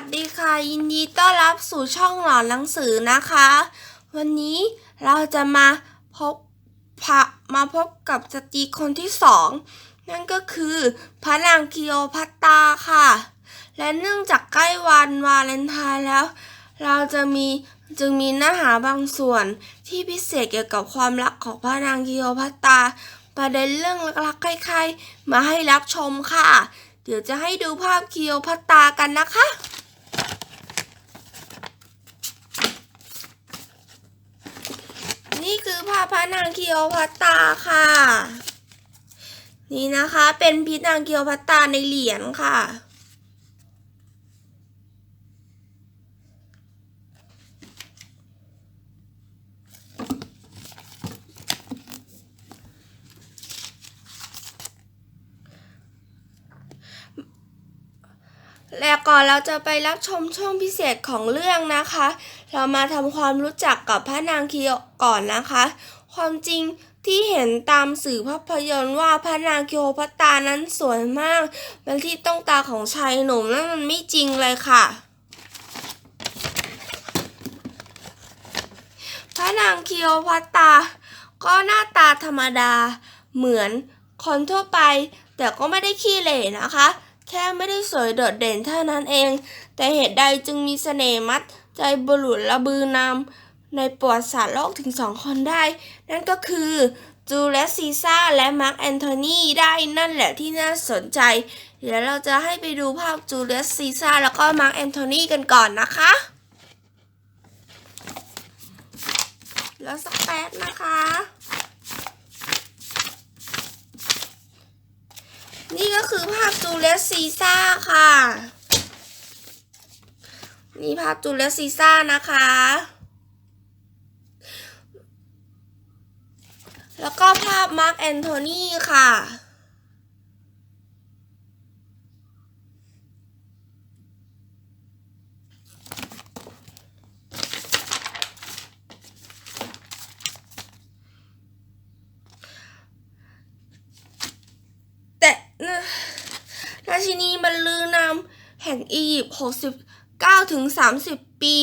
วัสดีค่ะ ยินดีต้อนรับสู่ช่องหลอนหนังสือนะคะ วันนี้เราจะมาพบพระมาพบกับสตรีคนที่สองนั่นก็คือพระนางคิโอพัตตาค่ะ และเนื่องจากใกล้วันวาเลนไทน์แล้ว เราจะมีจึงมีเนื้อหาบางส่วนที่พิเศษเกี่ยวกับความรักของพระนางคิโอพัตตา ประเด็นเรื่องรักๆใครๆมาให้รับชมค่ะเดี๋ยวจะให้ดูภาพคิโอพัตตากันนะคะ นี่คือภาพพระนางคิโอพัตตาค่ะ นี่นะคะเป็นพินางคิโอพัตตาในเหรียญค่ะ และก่อนเราจะไปรับชมช่วงพิเศษของเรื่องนะคะ เรามาทำความรู้จักกับพระนางคิโอก่อนนะคะ ความจริงที่เห็นตามสื่อภาพยนตร์ว่าพระนางคิโอพัตานั้นสวยมาก เป็นที่ต้องตาของชายหนุ่มนั่นมันไม่จริงเลยค่ะ พระนางคิโอพัตา ก็หน้าตาธรรมดา เหมือนคนทั่วไป แต่ก็ไม่ได้ขี้เหร่นะคะ แค่ไม่ได้สวยโดดเด่นเท่านั้นเอง แต่เหตุใดจึงมีเสน่ห์มัด ใจบุรุษระบือนำในประวัติศาสตร์โลกถึงสองคนได้ นั่นก็คือจูเลสซีซ่าและมาร์กแอนโทนีได้นั่นแหละที่น่าสนใจ เดี๋ยวเราจะให้ไปดูภาพจูเลสซีซ่าแล้วก็มาร์กแอนโทนีกันก่อนนะคะ แล้วสักแป๊บนะคะ นี่ก็คือภาพจูเลสซีซ่าค่ะ นี่ภาพจูเลียสซีซ่านะคะ แล้วก็ภาพมาร์กแอนโทนีค่ะ แต่นะราชินีบรรลือนามแห่งอียิปต์ 9ถึง30 ปี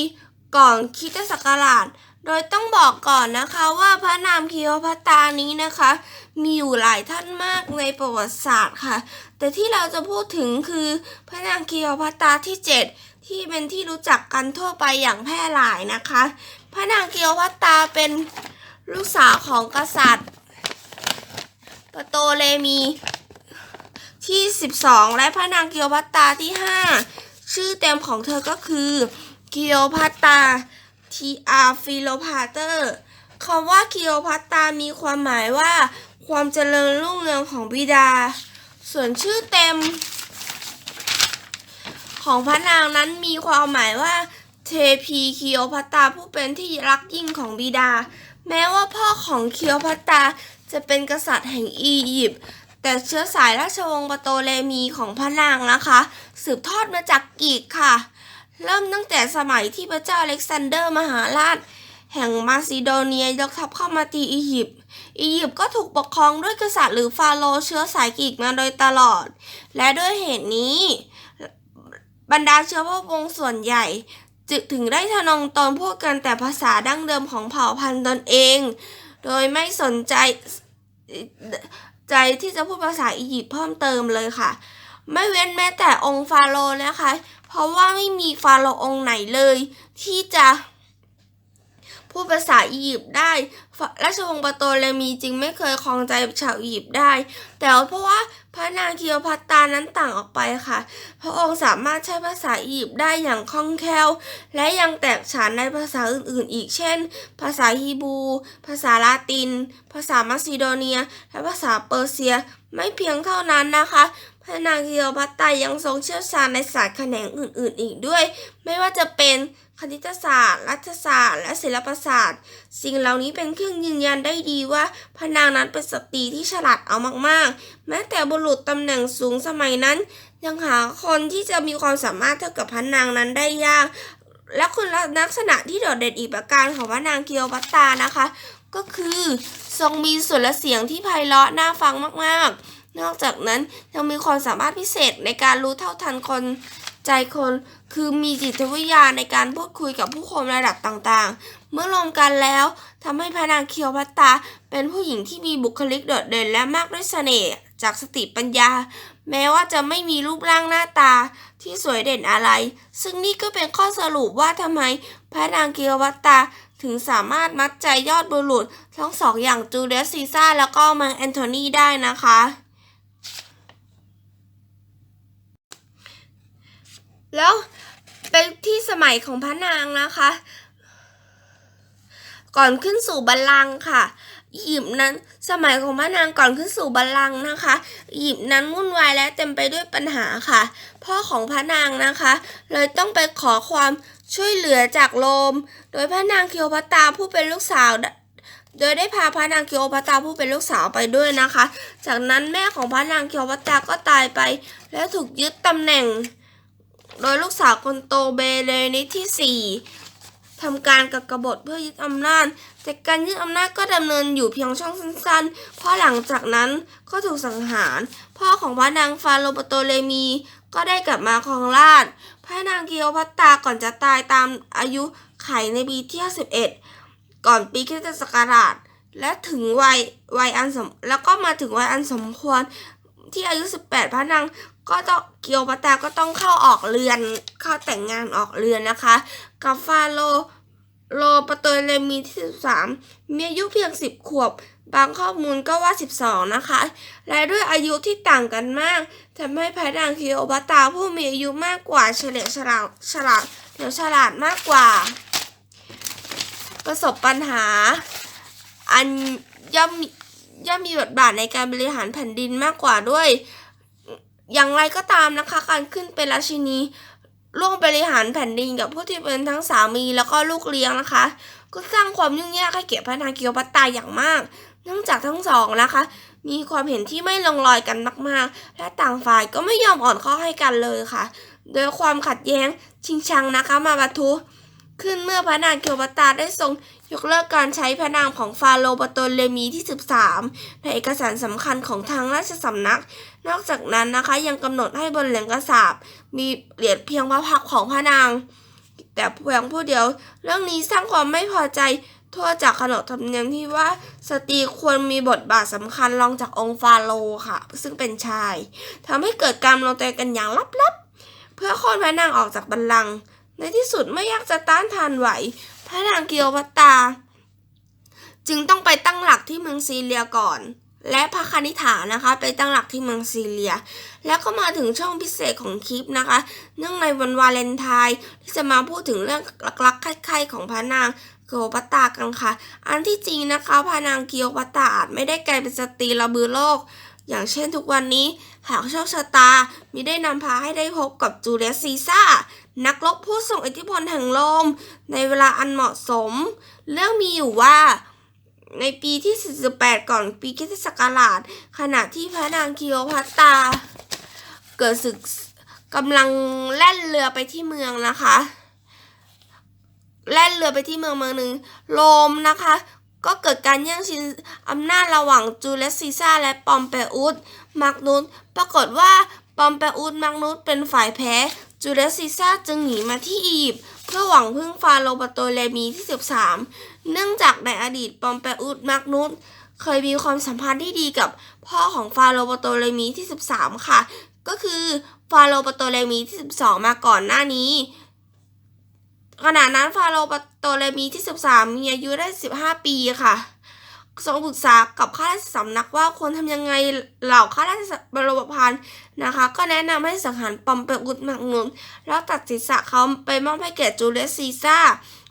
ก่อนคริสตศักราช โดยต้องบอกก่อนนะคะว่าพระนามคิโอพัตานี้นะคะ มีอยู่หลายท่านมากในประวัติศาสตร์ค่ะ แต่ที่เราจะพูดถึงคือพระนางคิโอพัตาที่ 7 ที่เป็นที่รู้จักกันทั่วไปอย่างแพร่หลายนะคะ พระนางคิโอพัตาเป็นลูกสาวของกษัตริย์ปโตเลมีที่ 12 และพระนางกิโอพัตตาที่ 5 ชื่อเต็มของเธอก็คือกิโอพัตตาทีอาฟิโลพาเตอร์คำว่ากิโอพัตตามีความหมายว่า ความเจริญรุ่งเรืองของบิดา ส่วนชื่อเต็ม ของพระนางนั้นมีความหมายว่าเทพีคิโอพัตตาผู้เป็นที่รักยิ่งของบิดา แม้ว่าพ่อของคิโอพัตตาจะเป็นกษัตริย์แห่งอียิปต์ แต่เชื้อสายราชวงศ์ปโตเลมีของพระนางนะคะ สืบทอดมาจากกรีกค่ะ เริ่มตั้งแต่สมัยที่พระเจ้าอเล็กซานเดอร์มหาราช แห่งมาซิโดเนียยกทัพเข้ามาตีอียิปต์อียิปต์ก็ถูกปกครองด้วยกษัตริย์หรือฟาโรห์เชื้อสายกรีกมาโดยตลอด และด้วยเหตุนี้บรรดาเชื้อพระวงศ์ส่วนใหญ่จึงถึงได้ทะนงตนพูดกันแต่ภาษาดั้งเดิมของเผ่าพันธุ์ตนเอง โดยไม่สนใจ ใจที่จะพูดภาษาอียิปต์เพิ่มเติมเลยค่ะ ไม่เว้นแม้แต่องค์ฟาโรห์นะคะ เพราะว่าไม่มีฟาโรห์องค์ไหนเลย ที่จะ พูดภาษาอียิปต์ได้ ราชวงศ์ปโตเลมีจึงไม่เคยครองใจชาวอียิปต์ได้ แต่เพราะว่าพระนางคิโอพัตตานั้นต่างออกไปค่ะ พระองค์สามารถใช้ภาษาอียิปต์ได้อย่างคล่องแคล่ว และยังแตกฉานในภาษาอื่นๆ อีก เช่น ภาษาฮีบรู ภาษาลาติน ภาษามาซิโดเนีย และภาษาเปอร์เซีย ไม่เพียงเท่านั้นนะคะพระนางคิโอพัตตายังทรงเชี่ยวชาญในศาสตร์แขนงอื่นๆ อีกด้วย ไม่ว่าจะเป็น คณิตศาสตร์ รัฐศาสตร์ และศิลปศาสตร์ สิ่งเหล่านี้เป็นเครื่องยืนยันได้ดีว่าพนางนั้นเป็นสตรีที่ฉลาดเอามากๆ แม้แต่บุรุษตำแหน่งสูงสมัยนั้น ยังหาคนที่จะมีความสามารถเท่ากับพนางนั้นได้ยาก และคุณลักษณะที่โดดเด่นอีกประการของพนางเคิโอพัตตานะคะ ก็คือทรงมีส่วนและเสียงที่ไพเราะน่าฟังมากๆ นอกจากนั้นยังมีความสามารถพิเศษในการรู้เท่าทันคน ใจคนคือมีจิตวิทยาในการพูดคุยกับผู้คนระดับต่างๆ เมื่อรวมกันแล้วทำให้พระนางเคียวพัตตา เป็นผู้หญิงที่มีบุคลิกโดดเด่นและมากด้วยเสน่ห์จากสติปัญญา แม้ว่าจะไม่มีรูปร่างหน้าตาที่สวยเด่นอะไร ซึ่งนี่ก็เป็นข้อสรุปว่าทำไมพระนางเคียวพัตตาถึงสามารถมัดใจยอดบุรุษทั้งสองอย่างจูเลียสซีซ่าแล้วก็มาร์คแอนโทนีได้นะคะ แล้วเป็นที่สมัยของพระนางนะคะ ก่อนขึ้นสู่บัลลังก์ค่ะอียิปต์นั้นสมัยของพระนางก่อนขึ้นสู่บัลลังก์นะคะอียิปต์นั้นวุ่นวายและเต็มไปด้วยปัญหาค่ะ พ่อของพระนางนะคะ เลยต้องไปขอความช่วยเหลือจากโรม โดยพระนางคิโอพัตาผู้เป็นลูกสาว โดยได้พาพระนางคิโอพัตาผู้เป็นลูกสาวไปด้วยนะคะ จากนั้นแม่ของพระนางคิโอพัตาก็ตายไป และถูกยึดตำแหน่ง โดยลูกสาวคนโตเบเลนิสที่สี่ทำการกับกบฏเพื่อยึดอำนาจ แต่การยึดอำนาจก็ดำเนินอยู่เพียงช่องสั้นๆ เพราะหลังจากนั้นก็ถูกสังหาร พ่อของพระนางฟาโรห์ปโตเลมีก็ได้กลับมาครองราชพระนางกิโอพัตตาก่อนจะตายตามอายุไขในปีที่ 51 ก่อนปีคริสตศักราช และถึงวัยวัยอันสมแล้วก็มาถึงวัยอันสมควรที่อายุ 18 พระนาง ก็ต้องเกียวปัตตาก็ต้องเข้าออกเรือนเข้าแต่งงานออกเรือนนะคะกับฟาโรห์โลปโตเลมีที่13มีอายุเพียง 10 ขวบ บางข้อมูลก็ว่า 12 นะคะ และด้วยอายุที่ต่างกันมากทำให้พระนางคิโอปัตตาผู้มีอายุมากกว่าเฉลี่ยฉลาดฉลาดเดี๋ยวฉลาดมากกว่า ประสบปัญหา อันย่อมย่อมมีบทบาทในการบริหารแผ่นดินมากกว่าด้วย อย่างไรก็ตามนะคะ การขึ้นเป็นราชินีร่วมบริหารแผ่นดินกับผู้ที่เป็นทั้งสามีแล้วก็ลูกเลี้ยงนะคะ ก็สร้างความยุ่งยากให้แก่พระนางเกียวพัตตาอย่างมาก เนื่องจากทั้งสองนะคะ มีความเห็นที่ไม่ลงรอยกันมากๆ และต่างฝ่ายก็ไม่ยอมอ่อนข้อให้กันเลยค่ะ โดยความขัดแย้งชิงชังนะคะมาปะทุ ขึ้นเมื่อพระนางเกียวพัตาได้ทรงยกเลิกการใช้พระนามของฟาโรห์ปโตเลมีที่ 13 ในเอกสารสำคัญของทางราชสำนัก นอกจากนั้นนะคะยังกำหนดให้บนเหรียญกระสาบมีเหรียญเพียงพระพักของพระนาง แต่เพียงผู้เดียว เรื่องนี้สร้างความไม่พอใจทั่วจากขนบธรรมเนียมที่ว่าสตรีควรมีบทบาทสำคัญรองจากองค์ฟาโรห์ค่ะ ซึ่งเป็นชายทำให้เกิดการลงใจกันอย่างลับๆ เพื่อโค่นพระนางออกจากบัลลังก์ ในที่สุดไม่อยากจะต้านทานไหว พระนางเกียวพัตตา จึงต้องไปตั้งหลักที่เมืองซีเรียก่อน และพระคณิษฐานะคะ ไปตั้งหลักที่เมืองซีเรีย แล้วก็มาถึงช่องพิเศษของคลิปนะคะ เนื่องในวันวาเลนไทน์ที่จะมาพูดถึงเรื่องรักๆใคร่ๆของพระนางเกียวพัตตากันค่ะ อันที่จริงนะคะพระนางเกียวพัตตาอาจไม่ได้กลายเป็นสตรีระบือโลกอย่างเช่นทุกวันนี้หากโชคชะตามิได้นำพาให้ได้พบกับจูเลียสซีซ่า นักรบผู้ทรงอิทธิพลแห่งโรมในเวลาอันเหมาะสม เรื่องมีอยู่ว่าในปีที่ 48 ก่อนปีคริสตศักราช ขณะที่พระนางคิโอพัตตา เกิดศึกกำลังแล่นเรือไปที่เมืองนะคะ แล่นเรือไปที่เมืองเมืองหนึ่งโรมนะคะ ก็เกิดการแย่งชิงอำนาจระหว่างจูเลสซีซ่าและปอมเปอุสมาร์กนุสปรากฏว่าปอมเปอุสมาร์กนุสเป็นฝ่ายแพ้ จูเลียสซีซ่าจึงหนีมาที่อียิปต์เพื่อหวังพึ่งฟาโรห์ปโตเลมีที่ 13 เนื่องจากในอดีตปอมเปอุสมาร์กนุสเคยมีความสัมพันธ์ที่ดีกับพ่อของฟาโรห์ปโตเลมีที่ 13 ค่ะ ก็คือฟาโรห์ปโตเลมีที่ 12 มาก่อนหน้านี้ขณะนั้นฟาโรห์ปโตเลมีที่ 13 มีอายุได้ 15 ปีค่ะ ทรงปรึกษากับข้าราชสำนักว่าควรทำยังไงเหล่าข้าราชบรมพันธ์นะคะ ก็แนะนำให้สังหารปอมเปอุสมักนุนแล้วตัดศีรษะเขาไปมอบให้แก่จูเลียสซีซ่า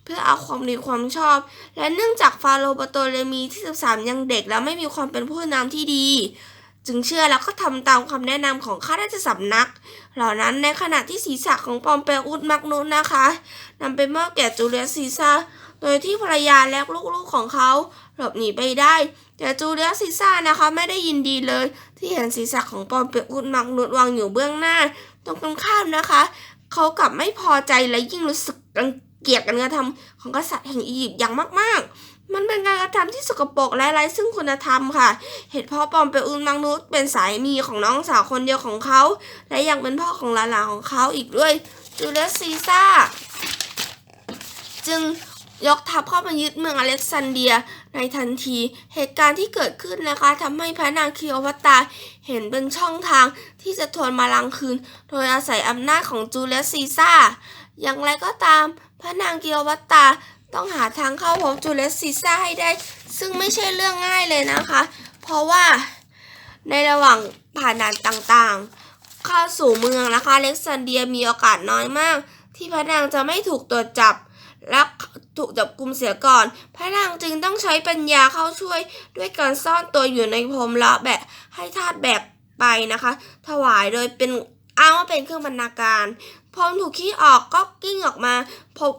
เพื่อเอาความดีความชอบ และเนื่องจากฟาโรห์ปโตเลมีที่ 13 ยังเด็กและไม่มีความเป็นผู้นำที่ดี จึงเชื่อแล้วก็ทำตามคำแนะนำของข้าราชสำนัก เหล่านั้นในขณะที่ศีรษะของปอมเปอุสมักนุนนะคะนำไปมอบแก่จูเลียสซีซ่าโดยที่ภรรยาและลูกๆของเขา หลบหนีไปได้ แต่จูเลียสซีซ่านะคะไม่ได้ยินดีเลย ที่เห็นศีรษะของปอมเปอุสมักนุนวางอยู่เบื้องหน้า ตรงกันข้ามนะคะ เขากลับไม่พอใจและยิ่งรู้สึกรังเกียจการกระทำของกษัตริย์แห่งอียิปต์อย่างมาก ๆ มันเป็นการกระทำที่สกปรกและไร้ซึ่งคุณธรรมค่ะ เหตุพ่อปอมเปอุนมังนุษเป็นสายมีของน้องสาวคนเดียวของเขา และยังเป็นพ่อของหลานๆของเขาอีกด้วยจูเลียสซีซ่าจึง ยกทัพเข้ามายึดเมืองอเล็กซานเดียในทันที เหตุการณ์ที่เกิดขึ้นนะคะทำให้พระนางคลีโอพัตราเห็นเป็นช่องทางที่จะทวนมาลังคืน โดยอาศัยอำนาจของจูเลียสซีซ่า อย่างไรก็ตาม พระนางคลีโอพัตราต้องหาทางเข้าพบจูเลียสซีซ่าให้ได้ ซึ่งไม่ใช่เรื่องง่ายเลยนะคะ เพราะว่าในระหว่างผ่านด่านต่างๆ เข้าสู่เมืองนะคะอเล็กซานเดียมีโอกาสน้อยมาก ที่พระนางจะไม่ถูกตรวจจับ และ ถูกจับกุมเสียก่อน พระนางจึงต้องใช้ปัญญาเข้าช่วยด้วยการซ่อนตัวอยู่ในพรมละแบกให้ทาสแบกไปนะคะ ถวายโดยเป็นอ้างว่าเป็นเครื่องบรรณาการพรมถูกขี้ออกก็กิ้งออกมาพบ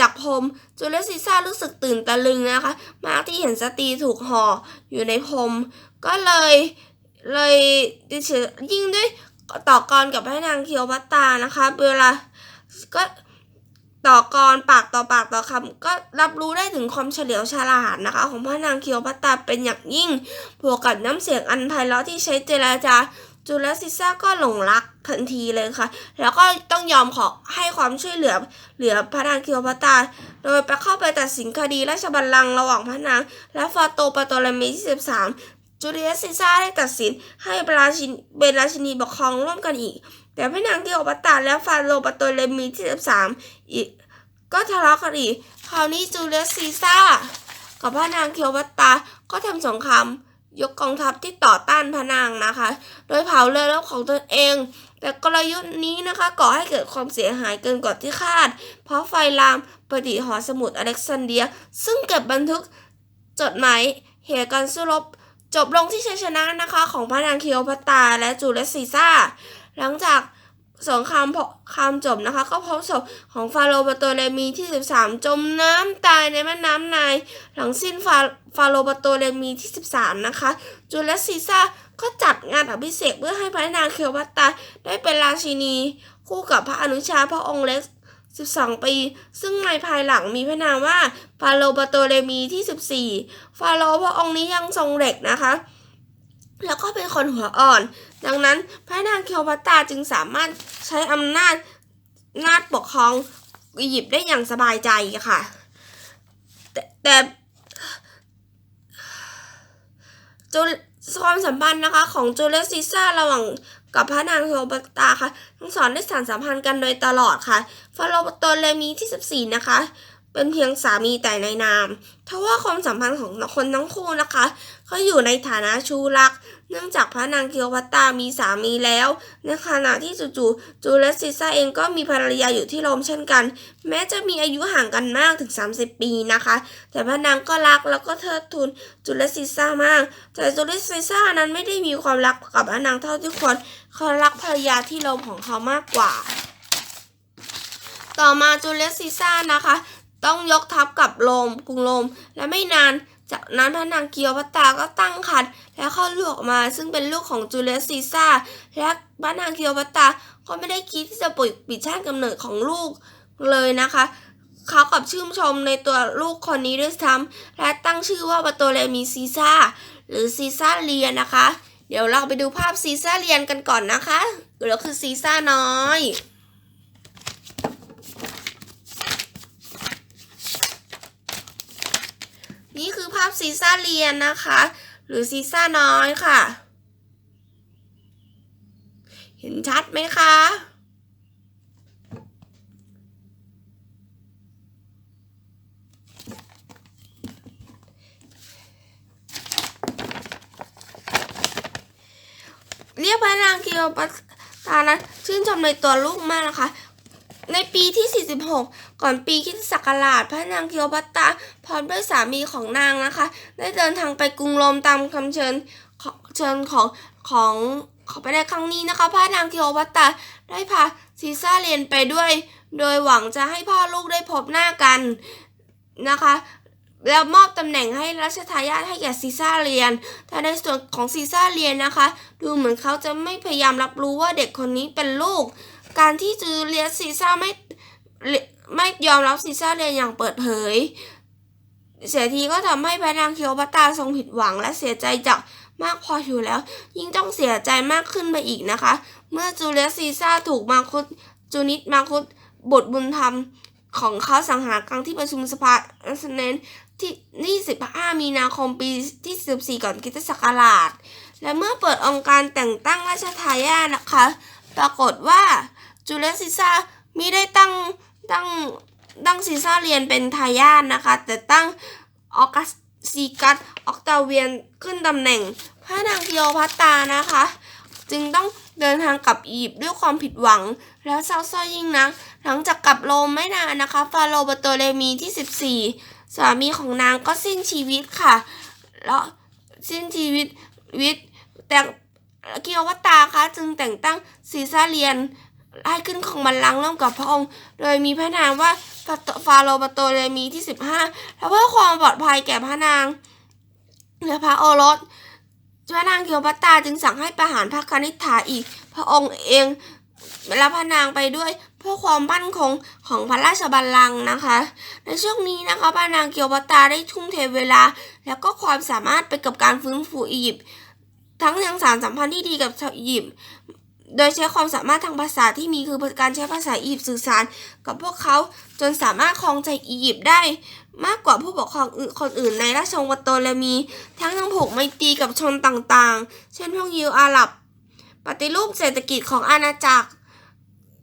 จากพรมจูเลียสซีซ่ารู้สึกตื่นตะลึงนะคะ มากที่เห็นสตรีถูกห่ออยู่ในพรมก็เลยเลยยิ่งด้วยต่อกรกับพระนางเคียวพัตตานะคะ เวลาก็ ต่อกรปากต่อปากต่อคำก็รับรู้ได้ถึงความเฉลียวฉลาดนะคะ ของพระนางเคียวพัตตาเป็นอย่างยิ่งบวกกับน้ำเสียงอันไพเราะที่ใช้เจรจาจูเลสซิซ่าก็หลงรักทันทีเลยค่ะ แล้วก็ต้องยอมขอให้ความช่วยเหลือเหลือพระนางเคียวพัตตา โดยไปเข้าไปตัดสินคดีราชบัลลังก์ระหว่างพระนาง และฟาโตปาโตเลมีที่13จูเลียสซิซ่าได้ตัดสินให้เป็นราชินีเป็นราชินีปกครองร่วมกันอีก แต่พระนางเคียวพัตตาและฟาโตปาโตเลมีที่13อีกก็ทะเลาะกันอีกคราวนี้จูเลียสซีซ่ากับพระนางเคียววัตตาก็ทำสงครามยกกองทัพที่ต่อต้านพระนางนะคะ โดยเผาเรือรบของตนเอง แต่กลยุทธ์นี้นะคะก่อให้เกิดความเสียหายเกินกว่าที่คาด เพราะไฟลามปฏิหอสมุทรอเล็กซานเดีย ซึ่งเก็บบันทึกจดหมายเหตุการสู้รบจบลงที่ชัยชนะนะคะ ของพระนางเคียวพัตตาและจูเลียสซีซ่า หลังจากสงครามคามจบนะคะ ก็พบศพของฟาโรห์บาโตเลมีที่ 13 จมน้ำตายในแม่น้ำไนาย หลังสิ้นฟาฟาโรห์บาโตเลมีที่ 13 นะคะ จูเลสซีซ่าก็จัดงานอภิเษกเพื่อให้พระนางเคลวัตตาได้เป็นราชินี คู่กับพระอนุชาพระองค์เล็ก 12 ปี ซึ่งในภายหลังมีพระนามว่าฟาโรห์บาโตเลมีที่ 14 ฟาโรห์พระองค์นี้ยังทรงเหล็กนะคะ แล้วก็เป็นคนหัวอ่อน ดังนั้นพระนางเคลพัตตาจึงสามารถใช้อำนาจนาจปกครองอียิปต์ได้อย่างสบายใจค่ะ แต่แตจูความสัมพันธ์นะคะของจูเลียสซีซ่าระหว่างกับพระนางเคลพัตตาค่ะ ทั้งสองได้สานสัมพันธ์กันโดยตลอดค่ะ ฟาโรห์โตเลมีที่ 14 นะคะ เป็นเพียงสามีแต่ในนามทว่าความสัมพันธ์ของคนทั้งคู่นะคะเขาอยู่ในฐานะชูรัก เนื่องจากพระนางเคียวพัตตามีสามีแล้ว ในขณะที่จู่ๆจูเลสซิซ่าเองก็มีภรรยาอยู่ที่โรมเช่นกัน แม้จะมีอายุห่างกันมากถึง 30 ปีนะคะ แต่พระนางก็รักแล้วก็เทิดทูนจูเลสซิซ่ามาก แต่จูเลสซิซ่านั้นไม่ได้มีความรักกับพระนางเท่าที่ควรเขารักภรรยาที่โรมของเขามากกว่า ต่อมาจูเลสซิซ่านะคะ ต้องยกทัพกับโรมกรุงโรมและไม่นาน จากนั้นพระนางเกียวพัตาก็ตั้งครรภ์และคลอลูกออกมา ซึ่งเป็นลูกของจูเลียสซีซ่าและพระนางเกียวพัตาก็ไม่ได้คิดที่จะปดปิดชาติกำเนิดของลูกเลยนะคะเขากับชื่นชมในตัวลูกคนนี้ด้วยซ้ำและตั้งชื่อว่าบาโตเลมีซีซ่าหรือซีซ่าเรียนนะคะ เดี๋ยวเราไปดูภาพซีซ่าเรียนกันก่อนนะคะหรือคือซีซ่าน้อย นี่คือภาพซีซ่าเรียนนะคะ หรือซีซ่าน้อยค่ะ เห็นชัดไหมคะเรียกพระนางเกียวปัตานะชื่นชมในตัวลูกมากนะคะ ในปีที่ 46 ก่อนปีคริสตศักราช พระนางเคียวพัตตาพร้อมด้วยสามีของนางนะคะ ได้เดินทางไปกรุงโรมตามคำเชิญของเชิญของของขอไปในครั้งนี้นะคะ พระนางเคียวพัตตาได้พาซีซ่าเรียนไปด้วย โดยหวังจะให้พ่อลูกได้พบหน้ากันนะคะ แล้วมอบตำแหน่งให้รัชทายาทให้แก่ซีซ่าเรียน แต่ในส่วนของซีซ่าเรียนนะคะ ดูเหมือนเขาจะไม่พยายามรับรู้ว่าเด็กคนนี้เป็นลูก การที่จูเลียสซีซ่าไม่ไม่ยอมรับซีซ่าเรียนอย่างเปิดเผย เสียทีก็ทำให้พระนางเคิโอพัตตาทรงผิดหวังและเสียใจจากมากพออยู่แล้ว ยิ่งต้องเสียใจมากขึ้นไปอีกนะคะ เมื่อจูเลียสซีซ่าถูกมาคุดจูนิตมาคุดบุตรบุญธรรมของเขาสังหารกลางที่ประชุมสภาเสเนนที่ 25 มีนาคมปีที่ 14 ก่อนคิตศักราช และเมื่อเปิดองค์การแต่งตั้งราชทายาทนะคะ ปรากฏว่า จูเลียสซีซ่ามิได้ตั้งตั้งตั้งซีซ่าเรียนเป็นทายาทนะคะ แต่ตั้งออกัสซีกัสออกตาเวียนขึ้นตำแหน่งพระนางคิโอพัตตานะคะ จึงต้องเดินทางกลับอียิปต์ด้วยความผิดหวัง แล้วเศร้าส้อยยิ่งนัก หลังจากกลับโรมไม่นานนะคะ ฟาโรห์บโตเลมีที่ 14 สามีของนางก็สิ้นชีวิตค่ะ แล้วสิ้นชีวิตวิตแต่เกียววัตตาคะจึงแต่งตั้งซีซาเรียน ให้ขึ้นของบัลลังก์ร่วมกับพระองค์ โดยมีพระนามว่าฟาโตฟาโรห์บโตเลมีที่ 15แล้วเพื่อความปลอดภัยแก่พระนางและพระโอรสพระนางเกียวพัตตาจึงสั่งให้ประหารพระคณิษฐาอีก พระองค์เองและพระนางไปด้วยเพื่อความมั่นคงของพระราชบัลลังก์นะคะ ในช่วงนี้นะคะพระนางเกียวพัตตาได้ทุ่มเทเวลา แล้วก็ความสามารถไปกับการฟื้นฟูอียิปต์ทั้งยังสารสัมพันธ์ที่ดีกับชาวอียิปต์ โดยใช้ความสามารถทางภาษาที่มีคือการใช้ภาษาอียิปต์สื่อสารกับพวกเขาจนสามารถครองใจอียิปต์ได้ มากกว่าผู้ปกครองอื่นคนอื่นในราชวงศ์วัตโตเลมี ทั้งยังผูกไมตรีกับชนต่างๆ เช่นพวกยิวอาหรับ ปฏิรูปเศรษฐกิจของอาณาจักร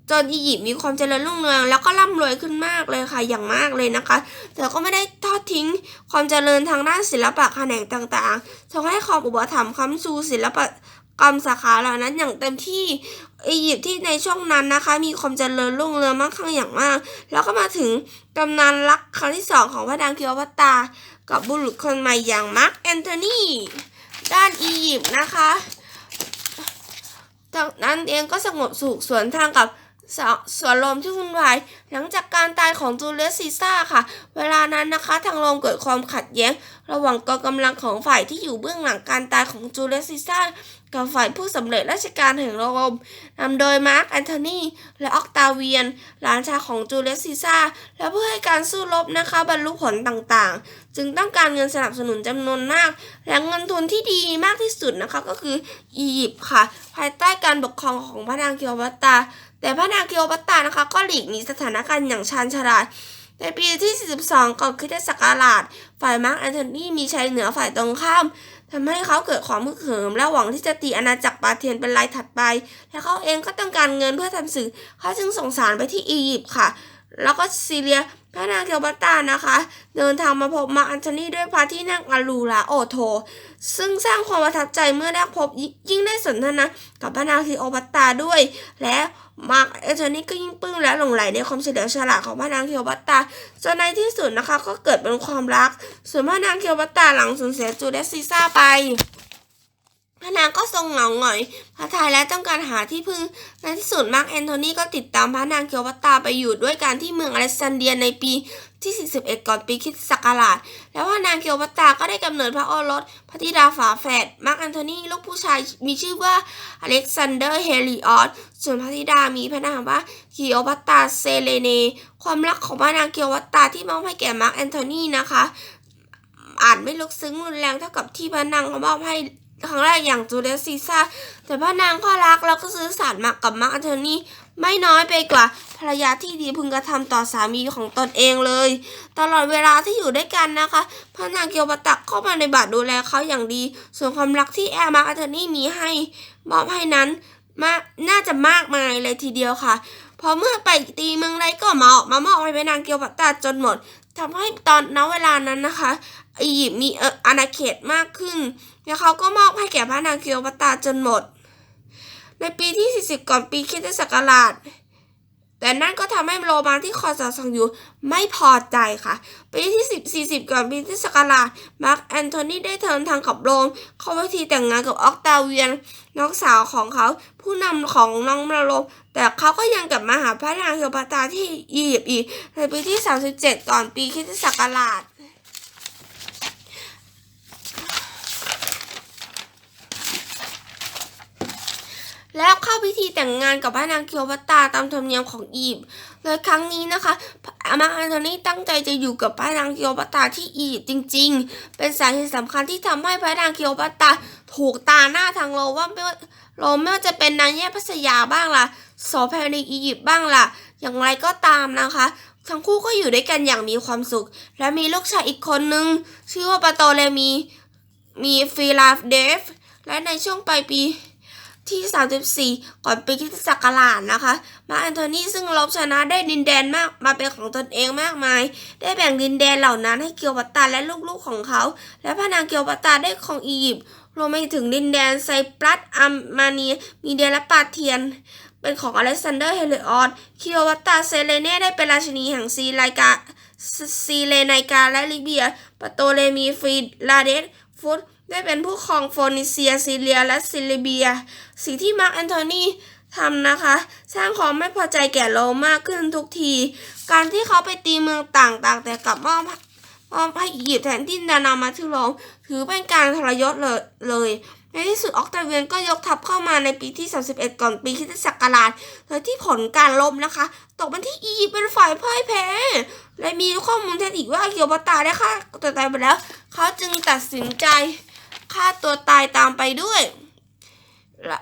จนอียิปต์มีความเจริญรุ่งเรืองแล้วก็ร่ำรวยขึ้นมากเลยค่ะอย่างมากเลยนะคะแต่ก็ไม่ได้ทอดทิ้งความเจริญทางด้านศิลปะแขนงต่างๆทรงให้ความอุปถัมภ์ค้ำชูศิลปะ กรรมสาขาเหล่านั้นอย่างเต็มที่อียิปต์ที่ในช่วงนั้นนะคะ มีความเจริญรุ่งเรืองมากข้างอย่างมาก แล้วก็มาถึงตำนานรักครั้งที่สองของพระนางคิโอพัตตา กับบุรุษคนใหม่อย่างมาร์กแอนโทนีด้านอียิปต์นะคะจากนั้นเองก็สงบสุขสวนทางกับสสวนลมที่วุ่นวายหลังจากการตายของจูเลียสซีซ่าค่ะ เวลานั้นนะคะ ทางโรมเกิดความขัดแย้ง ระหว่างกองกำลังของฝ่ายที่อยู่เบื้องหลังการตายของจูเลียสซีซ่า กับฝ่ายผู้สำเร็จราชการแห่งโรมนำโดยมาร์กแอนโทนีและออกตาเวียน หลานชายของจูเลียสซีซ่า และเพื่อให้การสู้รบนะคะบรรลุผลต่างๆ จึงต้องการเงินสนับสนุนจำนวนมาก และเงินทุนที่ดีมากที่สุดนะคะก็คืออียิปต์ค่ะ ภายใต้การปกครองของพระนางเคิโอพัตตา แต่พระนางเคิโอพัตตานะคะก็หลีกหนีสถานการณ์อย่างชาญฉลาดในปีที่ 42 ก่อนคริสตศักราช ฝ่ายมาร์กแอนโทนีมีชัยเหนือฝ่ายตรงข้าม ทำให้เขาเกิดความมึกเหิม และหวังที่จะตีอาณาจักรปาเทียนเป็นรายถัดไป และเขาเองก็ต้องการเงินเพื่อทำสื่อเขาจึงส่งสารไปที่อียิปต์ค่ะ แล้วก็ซีเรีย พระนางเคียวบัตตานะคะ เดินทางมาพบมาร์กแอนโทนีด้วยพระที่นั่งอารูลาโอโท ซึ่งสร้างความประทับใจเมื่อได้พบยิ่งได้สนทนากับพระนางคิโอพัตตาด้วย และมาร์กแอนโทนีก็ยิ่งปลื้มและหลงไหลในความเฉลียวฉลาดของพระนางคิโอพัตตาจนในที่สุดนะคะก็เกิดเป็นความรัก ส่วนพระนางคิโอพัตตาหลังสูญเสียจูเลสซีซ่าไป พระนางก็ทรงเหงาหงอยพระทัยและต้องการหาที่พึ่งในที่สุดมาร์กแอนโทนีก็ติดตามพระนางเคียวพัตตาไปอยู่ด้วยกันที่เมืองอเล็กซานเดียในปีที่ 41 ก่อนปีคริสต์ศักราช แล้วพระนางเคียวพัตตาก็ได้กำเนิดพระโอรสพระธิดาฝาแฝดมาร์กแอนโทนีลูกผู้ชายมีชื่อว่าอเล็กซานเดอร์เฮลิออสส่วนพระธิดามีพระนามว่าคิโอพัตตาเซเลเน ความรักของพระนางเคียวพัตตาที่มอบให้แก่มาร์กแอนโทนีนะคะอาจไม่ลึกซึ้งรุนแรงเท่ากับที่พระนางมอบให้ ครั้งแรกอย่างจูเลียสซีซ่าแต่พระนางก็รักแล้วก็ซื้อสารมากับมาร์กอันโทนีไม่น้อยไปกว่าภรรยาที่ดีพึงกระทำต่อสามีของตนเองเลย ตลอดเวลาที่อยู่ด้วยกันนะคะ พระนางเกียวปตักเข้ามาในบาทดูแลเขาอย่างดี ส่วนความรักที่แอร์มาร์กอันโทนีมีให้มอบให้นั้นมาน่าจะมากมายเลยทีเดียวค่ะ พอเมื่อไปตีเมืองไรก็มาออกมามอบให้พระนางเกียวปตาจนหมดทำให้ตอนณเวลานั้นนะคะอียิปต์มีเอ่ออาณาเขตมากขึ้นแล้วเขาก็มอบให้แก่พระนางคิโอพัตาจนหมด ในปีที่ 40 ก่อนปีคริสตศักราช แต่นั่นก็ทำให้โรมันที่คอสอสองอยู่ไม่พอใจค่ะ ปีที่ 10 40 ก่อนปีคริสตศักราช มาร์กแอนโทนีได้เดินทางกับโรม เข้าพิธีแต่งงานกับออกตาเวียนน้องสาวของเขาผู้นำของน้องมาโรม แต่เขาก็ยังกลับมาหาพระนางคิโอพัตาที่อียิปต์อีกในปีที่ 37 ก่อนปีคริสตศักราช แล้วเข้าพิธีแต่งงานกับพระนางเคิโอพัตตาตามธรรมเนียมของอียิปต์โดยครั้งนี้นะคะมาร์คแอนโทนีตั้งใจจะอยู่กับพระนางเคิโอพัตตาที่อียิปต์จริง ๆ เป็นสาเหตุสำคัญที่ทำให้พระนางเคิโอพัตตาถูกตาหน้าทางโลว่าไม่ว่าโลไม่ว่าจะเป็นนางแย่พัสยาบ้างล่ะโสแพในอียิปต์บ้างล่ะ อย่างไรก็ตามนะคะทั้งคู่ก็อยู่ด้วยกันอย่างมีความสุข และมีลูกชายอีกคนนึง ชื่อว่าปาโตเลมี มีฟิลาเดฟ และในช่วงปลายปี ที่ 34 ก่อนปีคริสตศักราชนะคะ มาร์แอนโทนีซึ่งลบชนะได้ดินแดนมากมาเป็นของตนเองมากมาย ได้แบ่งดินแดนเหล่านั้นให้เกียวปัตตาและลูกๆของเขา และพระนางเกียวปัตตาได้ครองอียิปต์รวมไปถึงดินแดนไซปรัสอาร์มาเนียมีเดและปาเทียน เป็นของอเล็กซานเดอร์เฮเลออสคิโอวัตตาเซเลเน่ได้เป็นราชินีแห่งซีไลกาซีเลไนกาและลิเบียปโตเลมีฟรีลาเดสฟุต ได้เป็นผู้ครองโฟนิเซียซีเรีย และซิลิเบีย สิ่งที่มาร์คแอนโทนีทำนะคะ สร้างความไม่พอใจแก่โรมมากขึ้นทุกที การที่เขาไปตีเมืองต่างๆ แต่กลับมอบมอบให้อียิปต์แทนที่จะนำมาที่โรมถือเป็นการทรยศเลย ในที่สุดออกตาเวียนก็ยกทัพเข้ามาในปีที่ 31 ก่อนปีคริสตศักราชโดยที่ผลการลบนะคะ ตกเป็นที่อียิปต์เป็นฝ่ายพ่ายแพ้ และมีข้อมูลเท็จอีกว่าเกียวปาตาได้ฆ่าตัวตายไปแล้ว เขาจึงตัดสินใจ ฆ่าตัวตายตามไปด้วยละ